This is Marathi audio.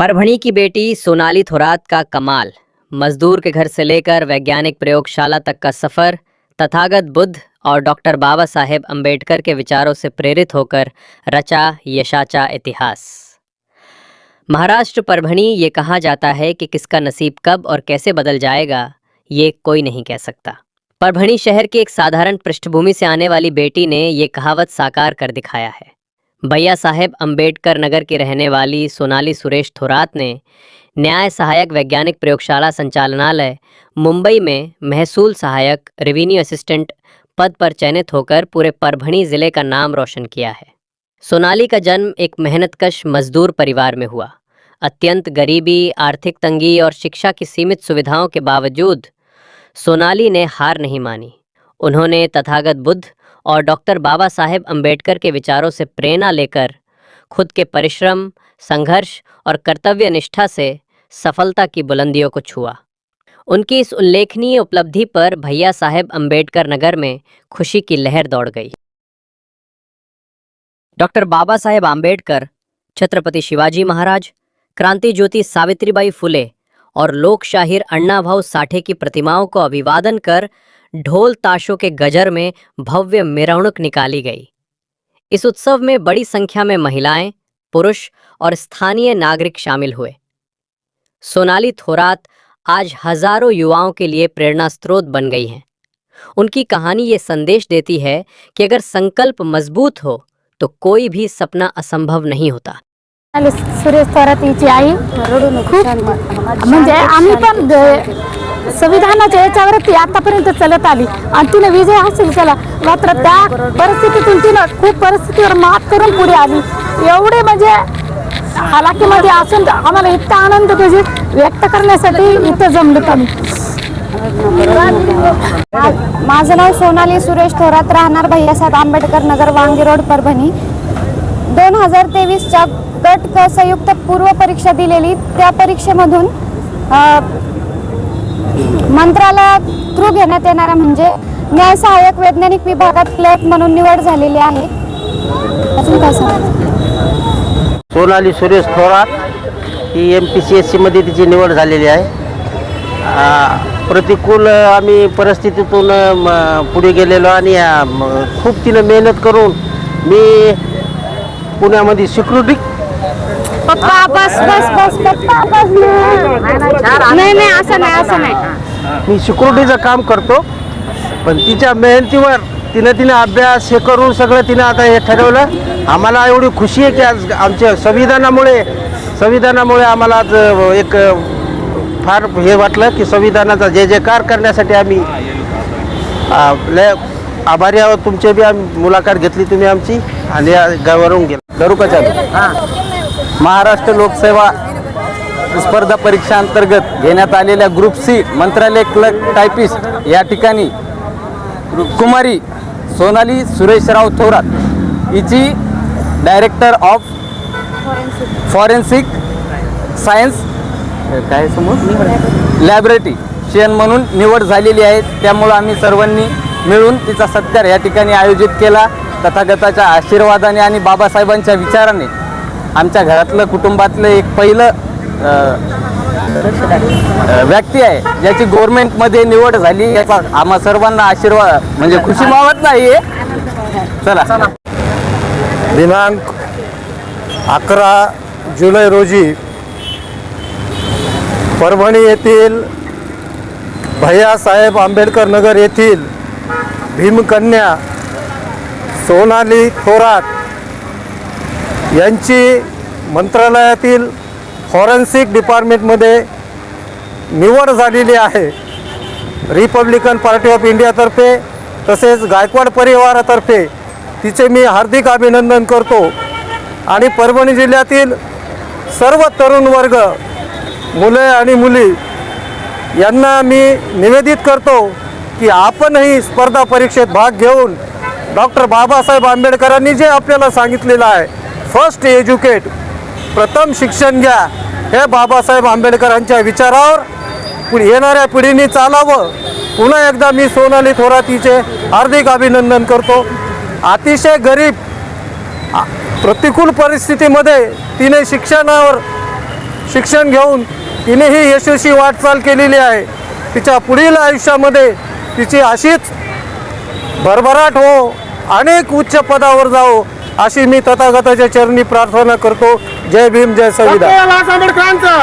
परभणी की बेटी सोनाली थोरात का कमाल। मजदूर के घर से लेकर वैज्ञानिक प्रयोगशाला तक का सफ़र, तथागत बुद्ध और डॉक्टर बाबा साहेब अंबेडकर के विचारों से प्रेरित होकर रचा यशाचा इतिहास। महाराष्ट्र परभणी, ये कहा जाता है कि किसका नसीब कब और कैसे बदल जाएगा, ये कोई नहीं कह सकता। परभणी शहर की एक साधारण पृष्ठभूमि से आने वाली बेटी ने ये कहावत साकार कर दिखाया है। भैया साहेब अंबेडकर नगर की रहने वाली सोनाली सुरेश थोरात ने न्याय सहायक वैज्ञानिक प्रयोगशाला संचालनालय, मुंबई में महसूल सहायक रेवेन्यू असिस्टेंट पद पर चयनित होकर पूरे परभणी ज़िले का नाम रोशन किया है। सोनाली का जन्म एक मेहनतकश मजदूर परिवार में हुआ। अत्यंत गरीबी, आर्थिक तंगी और शिक्षा की सीमित सुविधाओं के बावजूद सोनाली ने हार नहीं मानी। उन्होंने तथागत बुद्ध और डॉक्टर बाबा साहेब अंबेडकर के विचारों से प्रेरणा लेकर, खुद के परिश्रम, संघर्ष और कर्तव्य निष्ठा से सफलता की बुलंदियों को छुआ। उनकी इस उल्लेखनीय उपलब्धि पर भैया साहेब अंबेडकर नगर में खुशी की लहर दौड़ गई। डॉक्टर बाबा साहेब आंबेडकर छत्रपति शिवाजी महाराज, क्रांति ज्योति सावित्रीबाई फुले और लोक शाहिर अण्णाभाऊ साठे की प्रतिमाओं को अभिवादन कर ढोल ताशों के गजर में भव्य मिरवणुक निकाली गई इस उत्सव में बड़ी संख्या में महिलाएँ पुरुष और स्थानीय नागरिक शामिल हुए सोनाली थोरात आज हज़ारों युवाओं के लिए प्रेरणा स्रोत बन गई हैं उनकी कहानी ये संदेश देती है कि अगर संकल्प मज़बूत हो तो कोई भी सपना असंभव नहीं होता सुरेश थोरात हिची आई म्हणजे आम्ही पण द- संविधानाच्या याच्यावरती आतापर्यंत चलत आली. आणि तिने विजय हासिल केला. मात्र त्या परिस्थितीतून तिनं खूप परिस्थितीवर मात करून पुढे आली. एवढे म्हणजे हालाकीमध्ये असून आम्हाला इतका आनंद तुझी व्यक्त करण्यासाठी इथं जमलो आम्ही. माझं नाव सोनाली सुरेश थोरात राहणार भैयासाहेब आंबेडकर नगर वांगी रोड परभणी. दोन हजार तेवीसच्या गट संयुक्त पूर्व परीक्षा दिलेली. त्या परीक्षेमधून मंत्रालया थ्रू घेण्यात येणाऱ्या म्हणजे न्याय सहाय्यक वैज्ञानिक विभागात क्लर्क म्हणून निवड झालेली आहे. अजून काय सांगायचं सोनाली सुरेश थोरात ही एम पी सी एस सीमध्ये तिची निवड झालेली आहे. प्रतिकूल आम्ही परिस्थितीतून पुढे गेलेलो आणि खूप तिनं मेहनत करून मी पुण्यामध्ये सिक्युरिटी पप्पा बस बस बस पप्पा बस नाही नाही असं नाही असं नाही. मी सिक्युरिटीचं काम करतो पण तिच्या मेहनतीवर तिनं तिनं अभ्यास हे करून सगळं तिनं आता हे ठरवलं. आम्हाला एवढी खुशी आहे की आज आमच्या संविधानामुळे संविधानामुळे आम्हाला आज एक फार हे वाटलं की संविधानाचा जय जयकार करण्यासाठी आम्ही लय आभारी आहोत. तुमचे बी आम्ही मुलाखत घेतली तुम्ही आमची आणि या गावावरून गेला. करू का चालू महाराष्ट्र लोकसेवा स्पर्धा परीक्षा अंतर्गत घेण्यात आलेल्या ग्रुप सी मंत्रालय क्लर्क टायपिस्ट या ठिकाणी कुमारी सोनाली सुरेशराव थोरात हिची डायरेक्टर ऑफ फॉरेन्सिक सायन्स काय समोर? लॅबोरेटरी शेन म्हणून निवड झालेली आहे. त्यामुळं आम्ही सर्वांनी मिळून तिचा सत्कार या ठिकाणी आयोजित केला. तथागताच्या आशीर्वादाने आणि बाबासाहेबांच्या विचाराने आमच्या घरातलं कुटुंबातलं एक पहिलं व्यक्ती आहे. ज्याची गव्हर्नमेंटमध्ये निवड झाली याचा आम्हा सर्वांना आशीर्वाद म्हणजे खुशी मावत नाही चला. दिनांक अकरा जुलै रोजी परभणी येथील भैयासाहेब आंबेडकर नगर येथील भीमकन्या सोनाली थोरात यांची मंत्रालयातील फॉरेन्सिक डिपार्टमेंटमध्ये निवड झालेली आहे. रिपब्लिकन पार्टी ऑफ इंडियातर्फे तसेच गायकवाड परिवारातर्फे तिचे मी हार्दिक अभिनंदन करतो. आणि परभणी जिल्ह्यातील सर्व तरुण वर्ग मुले आणि मुली यांना मी निवेदित करतो की आपणही स्पर्धा परीक्षेत भाग घेऊन डॉक्टर बाबासाहेब आंबेडकरांनी जे आपल्याला सांगितलेलं आहे फर्स्ट एज्युकेट प्रथम शिक्षण घ्या. हे बाबासाहेब आंबेडकरांच्या विचारावर येणाऱ्या पिढीने चालावं. पुन्हा एकदा मी सोनाली थोरातीचे हार्दिक अभिनंदन करतो. अतिशय गरीब प्रतिकूल परिस्थितीमध्ये तिने शिक्षणावर शिक्षण घेऊन तिनेही यशस्वी वाटचाल केलेली आहे. तिच्या पुढील आयुष्यामध्ये तिची अशीच भरभराट हो अनेक उच्च पदावर जाओ अशी मी तथागताच्या चरणी प्रार्थना करतो. जय भीम जय संविधान. आंबेडकरांचा.